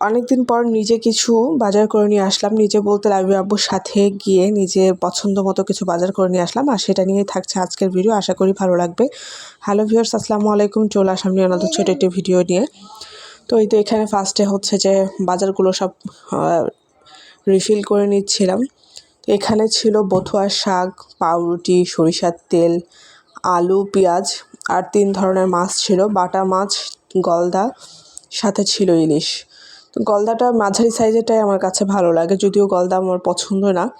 অনেকদিন পর নিজে কিছু বাজার করে নিয়ে আসলাম। নিজে বলতে লাইব্রেরি আব্বুর সাথে গিয়ে নিজের পছন্দ মতো কিছু বাজার করে নিয়ে আসলাম আর সেটা নিয়েই থাকছে আজকের ভিডিও। আশা করি ভালো লাগবে। হ্যালো ভিউয়ার্স, আসসালামু আলাইকুম। চলে আসলাম নিয়ে আমাদের ছোটো একটি ভিডিও নিয়ে। তো এই তো এখানে ফার্স্টে হচ্ছে যে বাজারগুলো সব রিফিল করে নিচ্ছিলাম। তো এখানে ছিল বথুয়া শাক, পাউরুটি, সরিষার তেল, আলু, পেঁয়াজ আর তিন ধরনের মাছ ছিল। বাটা মাছ, গলদা, সাথে ছিল ইলিশ। গলদাটা মাঝারি সাইজেরটাই আমার কাছে ভালো লাগে, যদিও গলদা আমার পছন্দ না।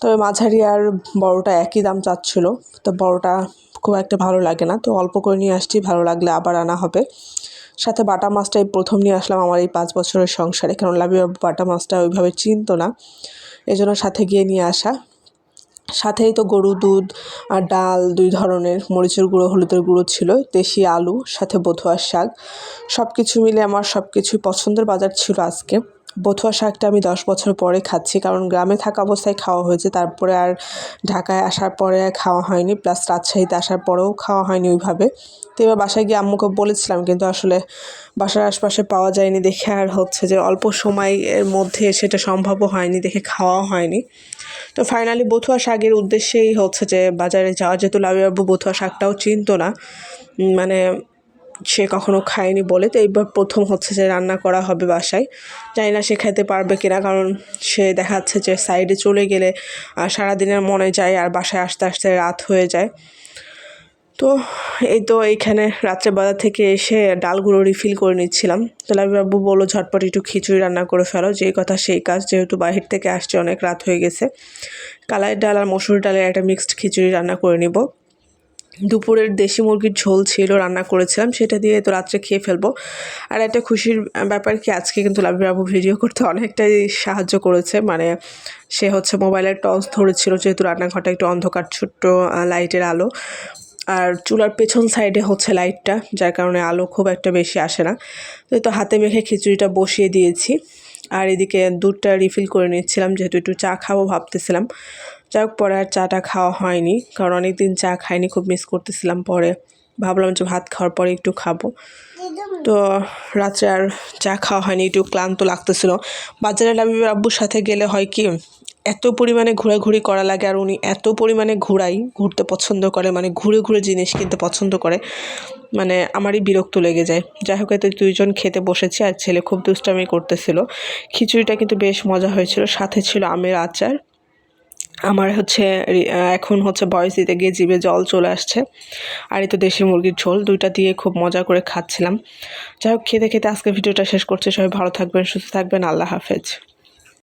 তবে মাঝারি আর বড়টা একই দাম চাচ্ছিলো, তো বড়টা খুব একটা ভালো লাগে না। তো অল্প করে নিয়ে আসছি, ভালো লাগলে আবার আনা হবে। সাথে বাটা মাছটাই প্রথম নিয়ে আসলাম আমার এই পাঁচ বছরের সংসারে কারণ লাভি বাটা মাছটা ওইভাবে চিনতো না। এজন্য জন্য সাথে গিয়ে নিয়ে আসা। সাথেই তো গরু, দুধ আর ডাল দুই ধরনের, মরিচের গুঁড়ো, হলুদের গুঁড়ো ছিল, দেশি আলু, সাথে বথুয়ার শাক। সব কিছু মিলে আমার সব কিছুই পছন্দের বাজার ছিল আজকে। বথুয়া শাকটা আমি দশ বছর পরে খাচ্ছি, কারণ গ্রামে থাকা অবস্থায় খাওয়া হয়েছে। তারপরে আর ঢাকায় আসার পরে আর খাওয়া হয়নি, প্লাস রাজশাহীতে আসার পরেও খাওয়া হয়নি ওইভাবে। তো এবার বাসায় গিয়ে আম্মুকে বলেছিলাম, কিন্তু আসলে বাসার আশপাশে পাওয়া যায়নি দেখে আর হচ্ছে যে অল্প সময়ের মধ্যে সেটা সম্ভবও হয়নি, দেখে খাওয়াও হয়নি। তো ফাইনালি বথুয়া শাকের উদ্দেশ্যেই হচ্ছে যে বাজারে যাওয়া যেহেতু লাবিবাবু বথুয়া শাকটাও চিনতো না। মানে সে কখনো খায়নি বলে। তো এইবার প্রথম হচ্ছে যে রান্না করা হবে বাসায়। জানি না সে খেতে পারবে কিনা, কারণ সে দেখা যাচ্ছে যে সাইডে চলে গেলে সারাদিনের মনে যায় আর বাসায় আসতে আসতে রাত হয়ে যায়। তো এই তো এইখানে রাত্রে বাজার থেকে এসে ডালগুলো রিফিল করে নিচ্ছিলাম। তাহলে বাবু বলল, ঝটপট একটু খিচুড়ি রান্না করে ফেলো। যেই কথা সেই কাজ, যেহেতু বাহির থেকে আসছে, অনেক রাত হয়ে গেছে। কালাইয়ের ডাল আর মসুর ডালের একটা মিক্সড খিচুড়ি রান্না করে নিব। দুপুরের দেশি মুরগির ঝোল ছিল, রান্না করেছিলাম, সেটা দিয়ে তো রাত্রে খেয়ে ফেলব। আর একটা খুশির ব্যাপার কি, আজকে কিন্তু লাভি বাবু ভিডিও করতে অনেকটাই সাহায্য করেছে মানে সে হচ্ছে মোবাইলের টর্চ ধরেছিল, যেহেতু রান্নাঘরটা একটু অন্ধকার, ছোট্ট লাইটের আলো। আর চুলার পেছন সাইডে হচ্ছে লাইটটা যার কারণে আলো খুব একটা বেশি আসে না। তো হাতে মেখে খিচুড়িটা বসিয়ে দিয়েছি। আর এদিকে দুধটা রিফিল করে নিচ্ছিলাম, যেহেতু একটু চা খাব ভাবতেছিলাম। যাই হোক, পরে আর চাটা খাওয়া হয়নি, কারণ অনেক দিন চা খাইনি, খুব মিস করতেছিলাম পরে। ভাবলাম যে ভাত খাওয়ার পরে একটু খাব। তো রাত্রে আর চা খাওয়া হয়নি, একটু ক্লান্ত লাগতেছিল। বাজারে লাবিবের আব্বুর সাথে গেলে হয় কি, এত পরিমাণে ঘোরাঘুরি করা লাগে আর উনি এত পরিমাণে ঘোরাই, ঘুরতে পছন্দ করে মানে ঘুরে ঘুরে জিনিস কিনতে পছন্দ করে। মানে আমারই বিরক্ত লেগে যায়। যাই হোক, এতে দুইজন খেতে বসেছি আর ছেলে খুব দুষ্টামি করতেছিল। খিচুড়িটা কিন্তু বেশ মজা হয়েছিল। সাথে ছিল আমের আচার। আমার হচ্ছে এখন হচ্ছে বয়স দিতে গিয়ে জিভে জল চলে আসছে। আর এই তো দেশি মুরগির ঝোল, দুইটা দিয়ে খুব মজা করে খাচ্ছিলাম। যাই হোক, খেতে খেতে আজকে ভিডিওটা শেষ করছে। সবাই ভালো থাকবেন, সুস্থ থাকবেন। আল্লাহ হাফেজ।